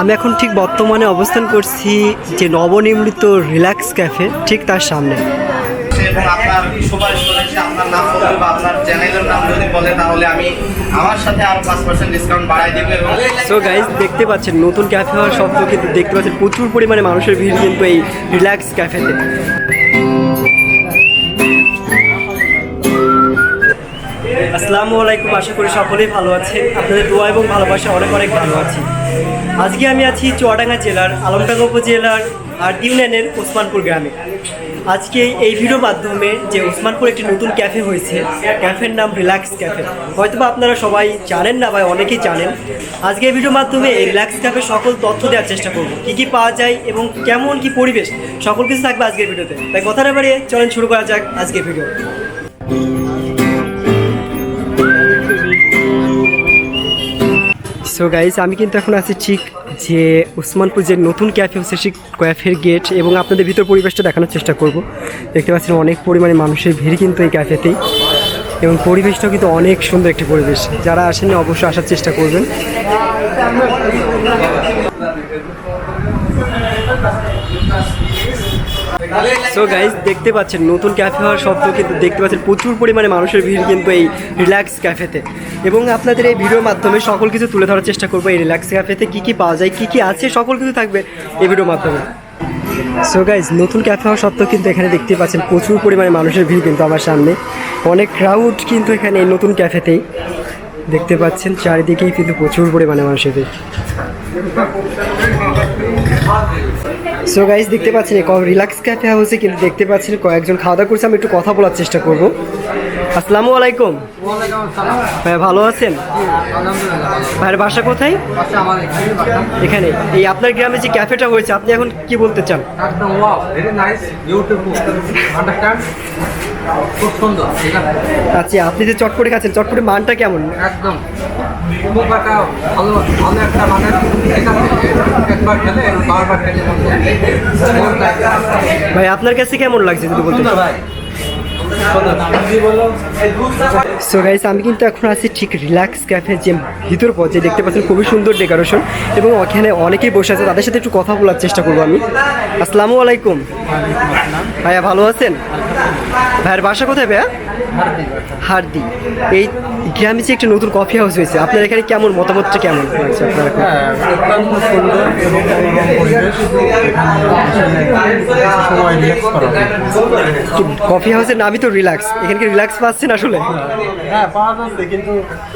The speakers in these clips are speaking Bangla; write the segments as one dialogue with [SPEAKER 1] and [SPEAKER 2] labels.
[SPEAKER 1] আমি এখন ঠিক বর্তমানে অবস্থান করছি যে নবনির্মিত রিল্যাক্স ক্যাফে ঠিক তার সামনে।
[SPEAKER 2] এবং আপনার সুপারিশ করেছে আপনার নাম বলবে বা আপনার চ্যানেলের নাম যদি বলে তাহলে আমি আমার সাথে আরও পাঁচ পার্সেন্ট ডিসকাউন্ট বাড়াই দেবো এবং
[SPEAKER 1] সো গাইজ দেখতে পাচ্ছেন নতুন ক্যাফে হওয়ার সত্ত্বেও কিন্তু দেখতে পাচ্ছেন। প্রচুর পরিমাণে মানুষের ভিড় কিন্তু এই রিল্যাক্স ক্যাফেতে। আসসালামু আলাইকুম আশা করি সকলেই ভালো আছেন। আপনাদের দোয়া এবং ভালোবাসা অনেক অনেক ভালো আছি। আজকে আমি আছি চুয়াডাঙ্গা জেলার আলমডাঙ্গা উপজেলার আর ইউনিয়নের ওসমানপুর গ্রামে। আজকে এই ভিডিওর মাধ্যমে যে ওসমানপুর একটি নতুন ক্যাফে হয়েছে, ক্যাফের নাম রিল্যাক্স ক্যাফে। হয়তোবা আপনারা সবাই জানেন না বা অনেকেই জানেন, আজকে এই ভিডিওর মাধ্যমে এই রিল্যাক্স ক্যাফে সকল তথ্য দেওয়ার চেষ্টা করব। কী কী পাওয়া যায় এবং কেমন কি পরিবেশ, সকল কিছু থাকবে আজকের ভিডিওতে। তাই কথাটা বাড়িয়ে চলেন শুরু করা যাক আজকের ভিডিও। সো গাইজ আমি কিন্তু এখন আছি ঠিক যে উসমানপুর যে নতুন ক্যাফে হচ্ছে সেই ক্যাফের গেট এবং আপনাদের ভিতর পরিবেশটা দেখানোর চেষ্টা করব। দেখতে পাচ্ছেন অনেক পরিমাণে মানুষের ভিড় কিন্তু এই ক্যাফেতেই এবং পরিবেশটাও কিন্তু অনেক সুন্দর একটি পরিবেশ। যারা আসেননি অবশ্যই আসার চেষ্টা করবেন। সো গাইজ দেখতে পাচ্ছেন, নতুন ক্যাফে হওয়ার সত্ত্বেও কিন্তু দেখতে পাচ্ছেন। প্রচুর পরিমাণে মানুষের ভিড় কিন্তু এই রিল্যাক্স ক্যাফেতে এবং আপনাদের এই ভিডিওর মাধ্যমে সকল কিছু তুলে ধরার চেষ্টা করব এই রিল্যাক্স ক্যাফেতে কী কী পাওয়া যায়, কী কী আছে, সকল কিছু থাকবে এই ভিডিওর মাধ্যমে। সো গাইজ নতুন ক্যাফে হওয়া সত্ত্বেও কিন্তু এখানে দেখতে পাচ্ছেন। প্রচুর পরিমাণে মানুষের ভিড় কিন্তু আমার সামনে। অনেক ক্রাউড কিন্তু এখানে এই নতুন ক্যাফেতেই দেখতে পাচ্ছেন, চারিদিকেই কিন্তু প্রচুর পরিমাণে মানুষের ভিড়। সো গাইজ দেখতে পাচ্ছেন রিল্যাক্স ক্যাফে হাউসে কিন্তু দেখতে পাচ্ছেন কয়েকজন খাওয়া দাওয়া করছে। আমি একটু কথা বলার চেষ্টা করব। আসসালামু আলাইকুম। ভাইয়া ভালো আছেন? ভাইয়ের বাসা কোথায়? এখানে। এই আপনার গ্রামে যে ক্যাফেটা হয়েছে, আপনি এখন কি বলতে চান? আচ্ছা আপনি যে চটপটি খাচ্ছেন, চটপটি মানটা কেমন?
[SPEAKER 3] একদম। একটা ভালো ভালো একটা মানে ঠিক আছে একবার খেলে বারবার খেলে।
[SPEAKER 1] ভাই আপনার কাছে কেমন লাগছে যদি বলতে
[SPEAKER 3] ভাই।
[SPEAKER 1] সো গাইস আমি কিন্তু এখন আছি ঠিক রিল্যাক্স ক্যাফে যে ভিতর পর্যায়ে দেখতে পাচ্ছেন খুবই সুন্দর ডেকোরেশন এবং ওখানে অনেকেই বসে আছে তাদের সাথে একটু কথা বলার চেষ্টা করব আমি। আসসালামু আলাইকুম। ভাইয়া ভালো আছেন? ভাইয়ের বাসা কোথায় ভাইয়া? হারদি এই গ্রামে যে একটা নতুন কফি হাউস হয়েছে। আপনার এখানে কেমন? মতামতটা কেমন? লাগছে আপনার এখন?
[SPEAKER 4] হ্যাঁ অত্যন্ত সুন্দর এবং মনোরম পরিবেশ। এখানে সময় রিল্যাক্স করা
[SPEAKER 1] কফি হাউসের নামই তো রিল্যাক্স এখানে কি রিল্যাক্স পাচ্ছেন আসলে?
[SPEAKER 4] হ্যাঁ পাওয়া যাচ্ছে কিন্তু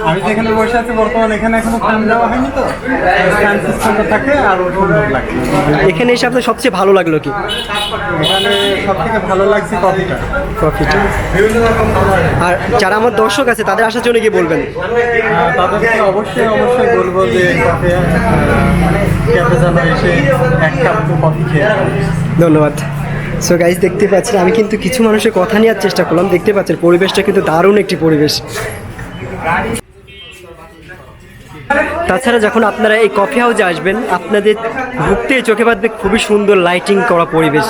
[SPEAKER 4] আমি যেখানে বসে আছি বর্তমানে এখানে এখনও ফ্যান দেওয়া হয়নি তো। ফ্যান সিস্টেমটা থাকে লাগে
[SPEAKER 1] এখানে এসে আপনার সবচেয়ে ভালো লাগল কি?
[SPEAKER 4] এখানে সব থেকে ভালো লাগছে কফিটা
[SPEAKER 1] কফিটা আর যারা আমার দর্শক আছে তাদের আসার জন্য কি বলবেন?
[SPEAKER 4] তাদেরকে অবশ্যই অবশ্যই বলব যে কফি ক্যাফে যেন এসে এক কাপ কফি খেয়ে
[SPEAKER 1] ধন্যবাদ। সো গাইজ দেখতে পাচ্ছেন আমি কিন্তু কিছু মানুষের কথা নেওয়ার চেষ্টা করলাম। দেখতে পাচ্ছেন পরিবেশটা কিন্তু দারুণ একটি পরিবেশ। তাছাড়া যখন আপনারা এই কফি হাউসে আসবেন, আপনাদের ঢুকতে চোখে বাঁধবে খুবই সুন্দর লাইটিং করা পরিবেশ।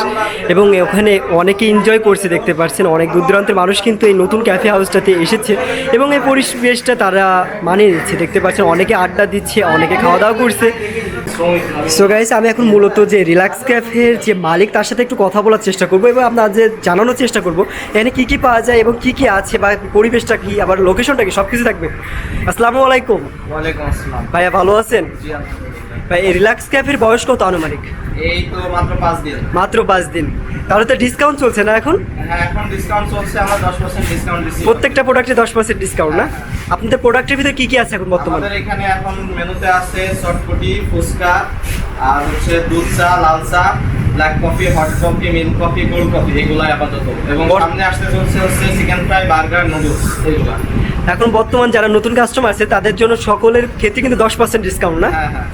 [SPEAKER 1] এবং ওখানে অনেকে এনজয় করছে, দেখতে পাচ্ছেন অনেক দূর দূরান্তের মানুষ কিন্তু এই নতুন ক্যাফে হাউসটাতে এসেছে। এবং এই পরিবেশটা তারা মানিয়ে নিচ্ছে। দেখতে পাচ্ছেন, অনেকে আড্ডা দিচ্ছে, অনেকে খাওয়া দাওয়া করছে। সো গাইস আমি এখন মূলত যে রিল্যাক্স ক্যাফের যে মালিক, তার সাথে একটু কথা বলার চেষ্টা করব এবং আপনাদের জানানোর চেষ্টা করব, এখানে কী কী পাওয়া যায় এবং কী কী আছে বা পরিবেশটা কী, আবার লোকেশনটা কি সব কিছু থাকবে। আসসালামু আলাইকুম।
[SPEAKER 2] ওয়ালাইকুম আসসালাম।
[SPEAKER 1] ভাইয়া ভালো আছেন? ভাই রিল্যাক্স ক্যাফের বয়স কত আনুমানিক?
[SPEAKER 2] এই তো মাত্র পাঁচ দিন।
[SPEAKER 1] মাত্র পাঁচ দিন। তাহলে তো ডিসকাউন্ট চলছে না এখন?
[SPEAKER 2] হ্যাঁ এখন ডিসকাউন্ট চলছে আমরা দশ পার্সেন্ট ডিসকাউন্ট দিচ্ছি।
[SPEAKER 1] প্রত্যেকটা প্রোডাক্টে দশ পার্সেন্ট ডিসকাউন্ট না? আপনাদের প্রোডাক্টের ভিতরে কি কি আছে এখন বর্তমানে?
[SPEAKER 2] আমাদের এখানে এখন মেনুতে আছে চটপটি ফুচকা আর হচ্ছে দুধ চা লাল চা। Black coffee hot coffee milk coffee cold coffee এগুলাই আপাতত। এবং সামনে আসতে চলছে হচ্ছে চিকেন ফ্রাই বার্গার নুডলস এগুলা।
[SPEAKER 1] এখন বর্তমান যারা নতুন কাস্টমার আছে তাদের জন্য সকলের ক্ষেত্রে কিন্তু দশ পার্সেন্ট ডিসকাউন্ট না?
[SPEAKER 2] হ্যাঁ হ্যাঁ।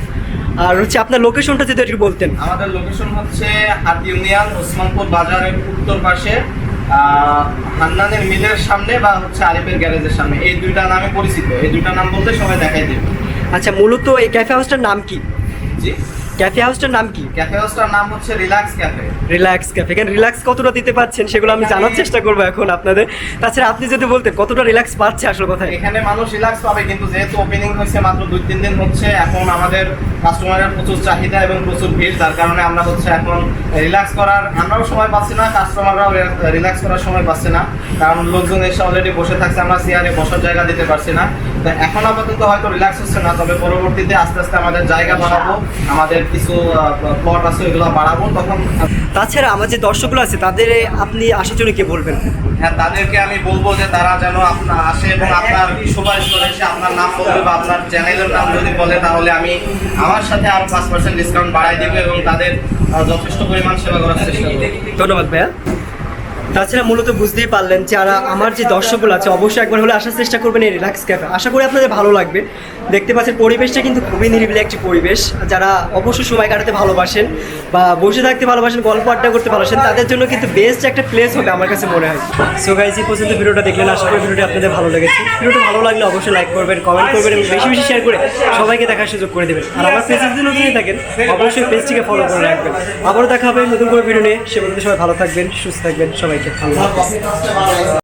[SPEAKER 1] আর হচ্ছে আপনার লোকেশনটা যদি একটু বলতেন।
[SPEAKER 2] আমাদের লোকেশন হচ্ছে হাট ইউনিয়ন ওসমানপুর বাজারের উত্তর পাশে হান্নানের মিলের সামনে বা হচ্ছে আরিফের গ্যারেজের সামনে। এই দুইটা নামে পরিচিত। এই দুইটা নাম বলতে সবাই দেখাই দেবে।
[SPEAKER 1] আচ্ছা মূলত এই ক্যাফে হাউসটার নাম কি?
[SPEAKER 2] জি?
[SPEAKER 1] ক্যাফে হাউসটার নাম কি?
[SPEAKER 2] ক্যাফে হাউসটার নাম হচ্ছে রিল্যাক্স ক্যাফে
[SPEAKER 1] রিল্যাক্স ক্যাফে এখানে রিল্যাক্স কতটা দিতে পারছেন সেগুলো আমি জানার চেষ্টা করব এখন আপনাদের। তাছাড়া আপনি যদি বলতেন কতটা রিল্যাক্স পাচ্ছে আসল কথা
[SPEAKER 2] এখানে মানুষ রিল্যাক্স পাবে কিন্তু যেহেতু ওপেনিং হয়েছে মাত্র দুই তিন দিন হচ্ছে এখন আমাদের কাস্টমারের প্রচুর চাহিদা এবং প্রচুর ভিড় যার কারণে আমরা হচ্ছে এখন রিল্যাক্স করার আমরাও সময় পাচ্ছি না কাস্টমাররাও রিল্যাক্স করার সময় পাচ্ছে না কারণ লোকজন এসে অলরেডি বসে থাকছে আমরা চেয়ারে বসার জায়গা দিতে পারছি না। তো এখন আপাতত হয়তো রিল্যাক্স হচ্ছে না তবে পরবর্তীতে আস্তে আস্তে আমাদের জায়গা বাড়াবো আমাদের কিছু প্লট আছে ওইগুলো বাড়াবো তখন
[SPEAKER 1] তাছাড়া আমার যে দর্শকগুলো আছে তাদের আপনি আসার জন্য কি বলবেন?
[SPEAKER 2] হ্যাঁ তাদেরকে আমি বলব যে তারা যেন আপনার আসে এবং আপনার সুপারিশ করে এসে আপনার নাম বলবে বা আপনার চ্যানেলের নাম যদি বলে তাহলে আমি আমার সাথে আরও পাঁচ পার্সেন্ট ডিসকাউন্ট বাড়াই দেবো এবং তাদের যথেষ্ট পরিমাণ সেবা করার চেষ্টা করব।
[SPEAKER 1] ধন্যবাদ ভাইয়া। তাছাড়া মূলত বুঝতেই পারলেন যারা আমার যে দর্শকগুলো আছে, অবশ্যই একবার হলে আসার চেষ্টা করবেন এই রিল্যাক্স ক্যাফে আশা করি আপনাদের ভালো লাগবে। দেখতে পাচ্ছেন পরিবেশটা কিন্তু খুবই নিরিবিলি একটি পরিবেশ। যারা অবশ্যই সময় কাটাতে ভালোবাসেন বা বসে থাকতে ভালোবাসেন, গল্প আড্ডা করতে ভালোবাসেন, তাদের জন্য কিন্তু বেস্ট একটা প্লেস হবে আমার কাছে মনে হয়। সো গাইজ এই পর্যন্ত ভিডিওটা দেখলেন। আশা করি ভিডিওটি আপনাদের ভালো লেগেছে। ভিডিওটা ভালো লাগলে অবশ্যই লাইক করবেন কমেন্ট করবেন এবং বেশি বেশি শেয়ার করে সবাইকে দেখার সুযোগ করে দেবেন। আর আমার পেজে যদি নতুন থাকেন, অবশ্যই পেজটিকে ফলো করে রাখবেন। আবারও দেখা হবে নতুন করে ভিডিও নিয়ে। সে পর্যন্ত সবাই ভালো থাকবেন, সুস্থ থাকবেন সবাইকে হাফেজ